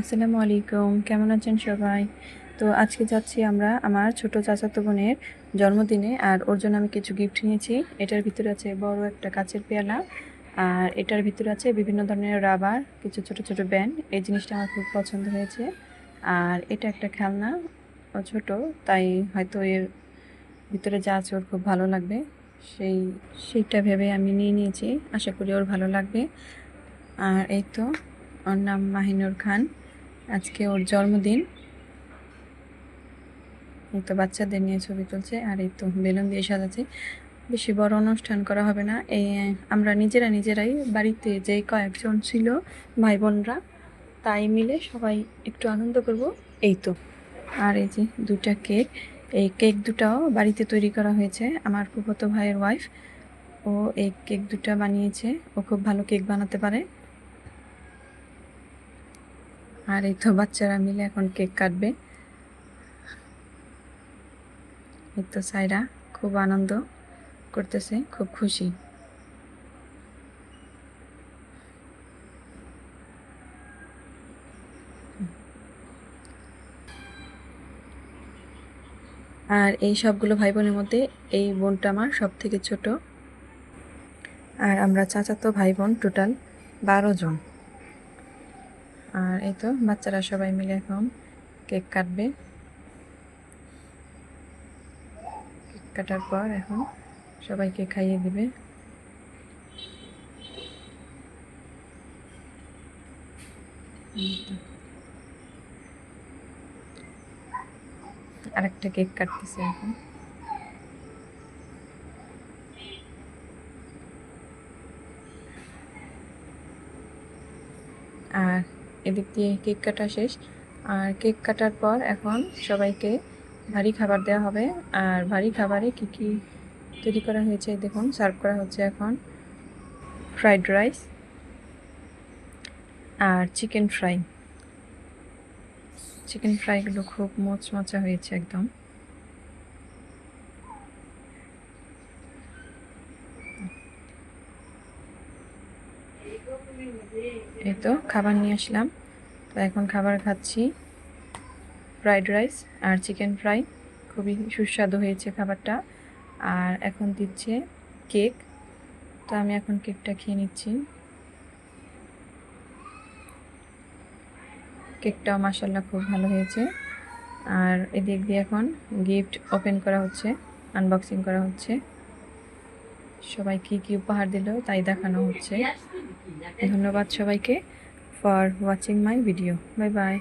আসসালামু আলাইকুম, কেমন আছেন সবাই? তো আজকে যাচ্ছি আমরা আমার ছোট চাচাতো বোনের জন্মদিনে, আর ওর জন্য আমি কিছু গিফট নিয়েছি। এটার ভিতরে আছে বড় একটা কাচের পেয়ালা, আর এটার ভিতরে আছে বিভিন্ন ধরনের রাবার, কিছু ছোট ছোট ব্যান্ড। এই জিনিসটা আমার খুব পছন্দ হয়েছে। আর এটা একটা খেলনা, ও ছোট, তাই হয়তো এর ভিতরে যা আছে ওর খুব ভালো লাগবে। সেই, সেইটা ভেবে আমি নিয়ে নিয়েছি। আশা করি ওর ভালো লাগবে। আর এই তো, ওর নাম মাহিনুর খান। আজকে ওর জন্মদিন। এই তো বাচ্চাদের নিয়ে ছবি তুলছে আর এই তো বেলুন দিয়ে সাজাচ্ছে। বেশি বড় অনুষ্ঠান করা হবে না। এই, আমরা নিজেরা নিজেরাই বাড়িতে যে কয়েকজন ছিল ভাই বোনরা তাই মিলে সবাই একটু আনন্দ করব। এই তো। আর এই যে দুটা কেক, এই কেক দুটাও বাড়িতে তৈরি করা হয়েছে। আমার ফুফতো ভাইয়ের ওয়াইফ ও এই কেক দুটা বানিয়েছে। ও খুব ভালো কেক বানাতে পারে। আর এই তো বাচ্চারা মিলে এখন কেক কাটবে। এই তো সাইরা খুব আনন্দ করতেছে, খুব খুশি। আর এই সবগুলো ভাই বোনের মধ্যে এই বোনটা আমার সব থেকে ছোট। আর আমরা চাচাতো ভাই বোন টোটাল বারো জন। আর এই তো, বাচ্চারা সবাই মিলে এখন কেক কাটবে। কেক কাটার পর এখন সবাইকে খাইয়ে দিবে। আরেকটা কেক কাটতেছে এখন। আর এদিক দিয়ে কেক কাটা শেষ। আর কেক কাটার পর এখন সবাইকে ভারী খাবার দেওয়া হবে। আর ভারী খাবারে কি কি তৈরি করা হয়েছে দেখুন, সার্ভ করা হচ্ছে এখন ফ্রাইড রাইস আর চিকেন ফ্রাই। চিকেন ফ্রাইগুলো খুব মোচমচা হয়েছে একদম। এই তো খাবার নিয়ে আসলাম। তো এখন খাবার খাচ্ছি। ফ্রাইড রাইস আর চিকেন ফ্রাই। খুবই সুস্বাদু হয়েছে খাবারটা। আর এখন দিচ্ছে কেক। তো আমি এখন কেকটা খেয়ে নিচ্ছি। কেকটাও মাসাল্লাহ খুব ভালো হয়েছে। আর এদিক দিয়ে এখন গিফট ওপেন করা হচ্ছে, আনবক্সিং করা হচ্ছে। সবাই কি কি উপহার দিল তাই দেখানো হচ্ছে। ধন্যবাদ সবাইকে for watching my video bye bye